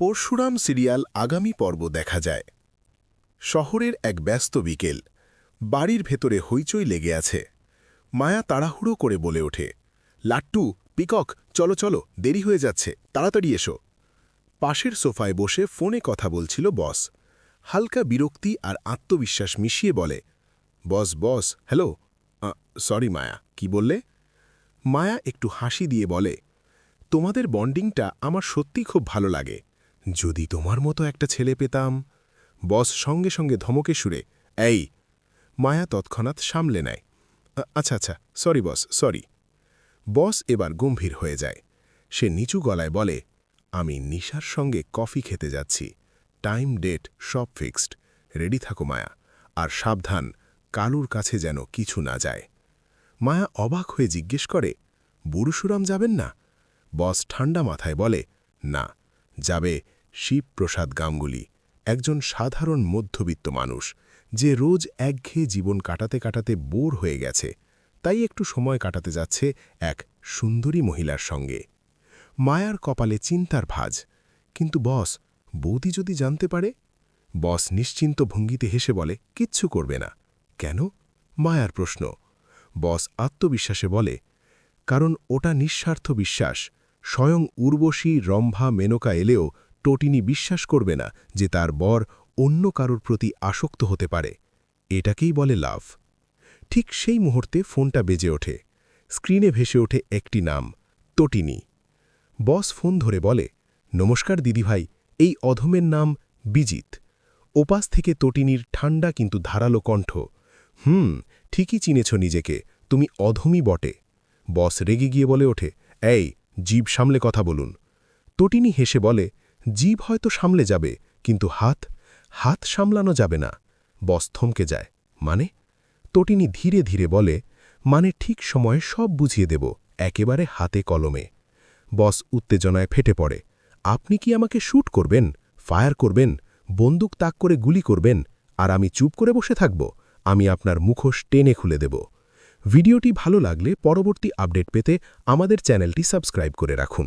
Parashuram serial আগামী পর্ব দেখা যায়। শহরের এক ব্যস্ত বিকেল। বাড়ির ভেতরে হইচই লেগে আছে। মায়া তাড়াহুড়ো করে বলে ওঠে, লাট্টু, পিকক, চলো চলো, দেরি হয়ে যাচ্ছে, তাড়াতাড়ি এসো। পাশের সোফায় বসে ফোনে কথা বলছিল বস। হালকা বিরক্তি আর আত্মবিশ্বাস মিশিয়ে বলে, বস বস, হ্যালো সরি মায়া, কি বললে? মায়া একটু হাসি দিয়ে বলে, তোমাদের বন্ডিংটা আমার সত্যি খুব ভালো লাগে। যদি তোমার মতো একটা ছেলে পেতাম। বস সঙ্গে সঙ্গে ধমকে সুরে, এই, মায়া তৎক্ষণাৎ সামলে নেয়। আচ্ছা আচ্ছা সরি বস সরি। বস এবার গম্ভীর হয়ে যায়। সে নিচু গলায় বলে, আমি নিশার সঙ্গে কফি খেতে যাচ্ছি। টাইম ডেট সব ফিক্সড। রেডি থাকো মায়া। আর সাবধান, কালুর কাছে যেন কিছু না যায়। মায়া অবাক হয়ে জিজ্ঞেস করে বুড়ুসুরাম যাবেন না? বস ঠান্ডা মাথায় বলে, না, যাবে শিবপ্রসাদ গাঙ্গুলি, একজন সাধারণ মধ্যবিত্ত মানুষ, যে রোজ একঘেয়ে জীবন কাটাতে কাটাতে বোর হয়ে গেছে, তাই একটু সময় কাটাতে যাচ্ছে এক সুন্দরী মহিলার সঙ্গে। মায়ার কপালে চিন্তার ভাজ, কিন্তু বস, বৌদি যদি জানতে পারে? বস নিশ্চিন্ত ভঙ্গিতে হেসে বলে, কিচ্ছু করবে না। কেন? মায়ার প্রশ্ন। বস আত্মবিশ্বাসে বলে, কারণ ওটা নিঃস্বার্থ বিশ্বাস। স্বয়ং উর্বশী রম্ভা মেনকা এলেও টোটিনি বিশ্বাস করবে না যে তার বর অন্য কারোর প্রতি আসক্ত হতে পারে। এটাকেই বলে লাভ। ঠিক সেই মুহূর্তে ফোনটা বেজে ওঠে। স্ক্রিনে ভেসে ওঠে একটি নাম তটিনী বস ফোন ধরে বলে, নমস্কার দিদিভাই, এই অধমের নাম বিজিত। ওপাস থেকে তটিনীর ঠান্ডা কিন্তু ধারালো কণ্ঠ। হুম, ঠিকই চিনেছ নিজেকে, তুমি অধমই বটে। বস রেগে গিয়ে বলে ওঠে, এই, জীব সামলে কথা বলুন। তটিনী হেসে বলে জীব হয়তো সামলে যাবে, কিন্তু হাত হাত সামলানো যাবে না। বস থমকে যায়। মানে? তটিনী ধীরে ধীরে বলে মানে ঠিক সময়ে সব বুঝিয়ে দেব, একেবারে হাতে কলমে। বস উত্তেজনায় ফেটে পড়ে। আপনি কি আমাকে শ্যুট করবেন, ফায়ার করবেন, বন্দুক তাক করে গুলি করবেন, আর আমি চুপ করে বসে থাকব? আমি আপনার মুখোশ টেনে খুলে দেব। ভিডিওটি ভালো লাগলে পরবর্তী আপডেট পেতে আমাদের চ্যানেলটি সাবস্ক্রাইব করে রাখুন।